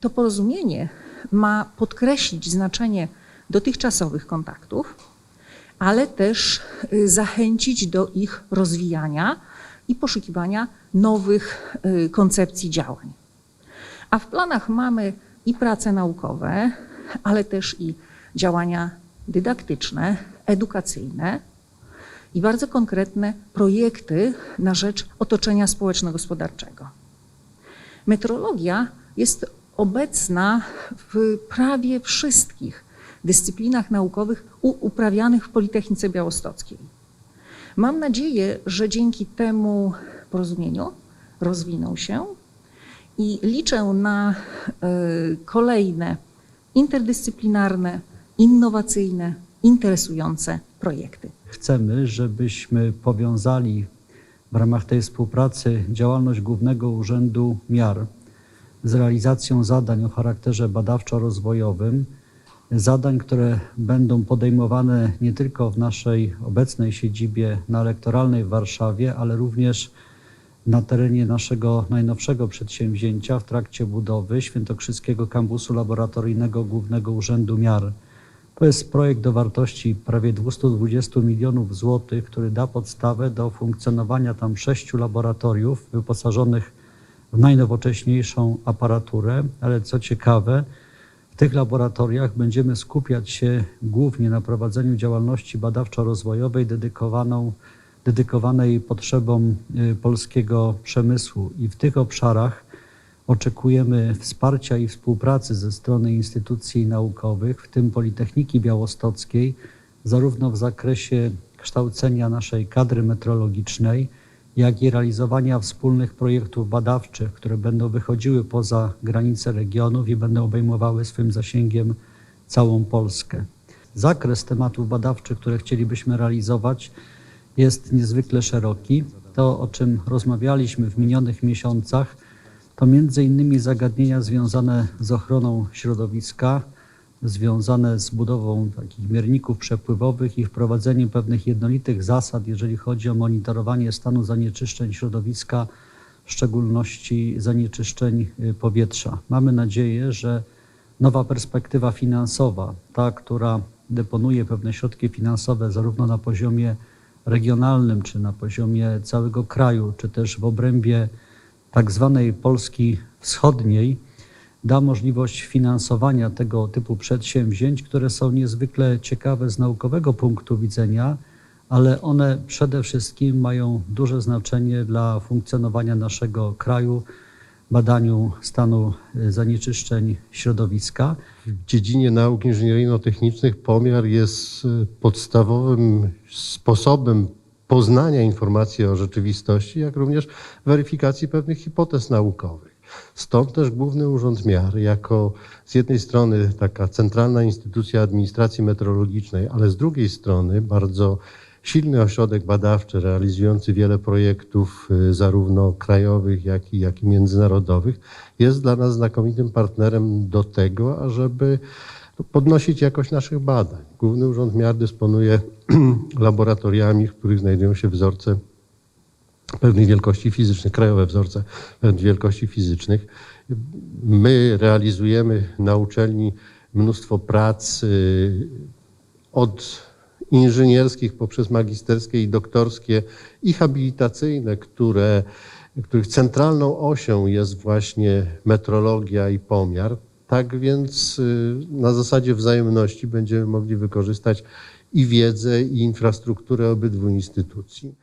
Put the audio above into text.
To porozumienie ma podkreślić znaczenie dotychczasowych kontaktów, ale też y, zachęcić do ich rozwijania i poszukiwania nowych y, koncepcji działań. A w planach mamy i prace naukowe, ale też i działania dydaktyczne, edukacyjne i bardzo konkretne projekty na rzecz otoczenia społeczno-gospodarczego. Metrologia jest obecna w prawie wszystkich dyscyplinach naukowych uprawianych w Politechnice Białostockiej. Mam nadzieję, że dzięki temu porozumieniu rozwiną się i liczę na e, kolejne interdyscyplinarne, innowacyjne, interesujące projekty. Chcemy, żebyśmy powiązali w ramach tej współpracy działalność Głównego Urzędu Miar z realizacją zadań o charakterze badawczo-rozwojowym, zadań, które będą podejmowane nie tylko w naszej obecnej siedzibie na elektoralnej w Warszawie, ale również na terenie naszego najnowszego przedsięwzięcia w trakcie budowy Świętokrzyskiego Kampusu Laboratoryjnego Głównego Urzędu Miar. To jest projekt o wartości prawie 220 milionów złotych, który da podstawę do funkcjonowania tam sześciu laboratoriów wyposażonych w najnowocześniejszą aparaturę, ale co ciekawe, w tych laboratoriach będziemy skupiać się głównie na prowadzeniu działalności badawczo-rozwojowej dedykowaną, dedykowanej potrzebom y, polskiego przemysłu. I w tych obszarach oczekujemy wsparcia i współpracy ze strony instytucji naukowych, w tym Politechniki Białostockiej, zarówno w zakresie kształcenia naszej kadry metrologicznej, jak i realizowania wspólnych projektów badawczych, które będą wychodziły poza granice regionów i będą obejmowały swym zasięgiem całą Polskę. Zakres tematów badawczych, które chcielibyśmy realizować, jest niezwykle szeroki. To, o czym rozmawialiśmy w minionych miesiącach, to między innymi zagadnienia związane z ochroną środowiska, związane z budową takich mierników przepływowych i wprowadzeniem pewnych jednolitych zasad, jeżeli chodzi o monitorowanie stanu zanieczyszczeń środowiska, w szczególności zanieczyszczeń y, powietrza. Mamy nadzieję, że nowa perspektywa finansowa, ta, która deponuje pewne środki finansowe zarówno na poziomie regionalnym, czy na poziomie całego kraju, czy też w obrębie tak zwanej Polski Wschodniej da możliwość finansowania tego typu przedsięwzięć, które są niezwykle ciekawe z naukowego punktu widzenia, ale one przede wszystkim mają duże znaczenie dla funkcjonowania naszego kraju, badaniu stanu y, zanieczyszczeń środowiska. W dziedzinie nauk inżynieryjno-technicznych pomiar jest y, podstawowym sposobem poznania informacji o rzeczywistości, jak również weryfikacji pewnych hipotez naukowych. Stąd też Główny Urząd Miar, jako z jednej strony taka centralna instytucja administracji meteorologicznej, ale z drugiej strony bardzo silny ośrodek badawczy realizujący wiele projektów, y, zarówno krajowych, jak i, jak i międzynarodowych, jest dla nas znakomitym partnerem do tego, ażeby podnosić jakość naszych badań. Główny Urząd Miar dysponuje laboratoriami, w których znajdują się wzorce pewnych wielkości fizycznych, krajowe wzorce pewnych wielkości fizycznych. My realizujemy na uczelni mnóstwo prac y, od inżynierskich poprzez magisterskie i doktorskie i habilitacyjne, które, których centralną osią jest właśnie metrologia i pomiar. Tak więc y, na zasadzie wzajemności będziemy mogli wykorzystać i wiedzę, i infrastrukturę obydwu instytucji.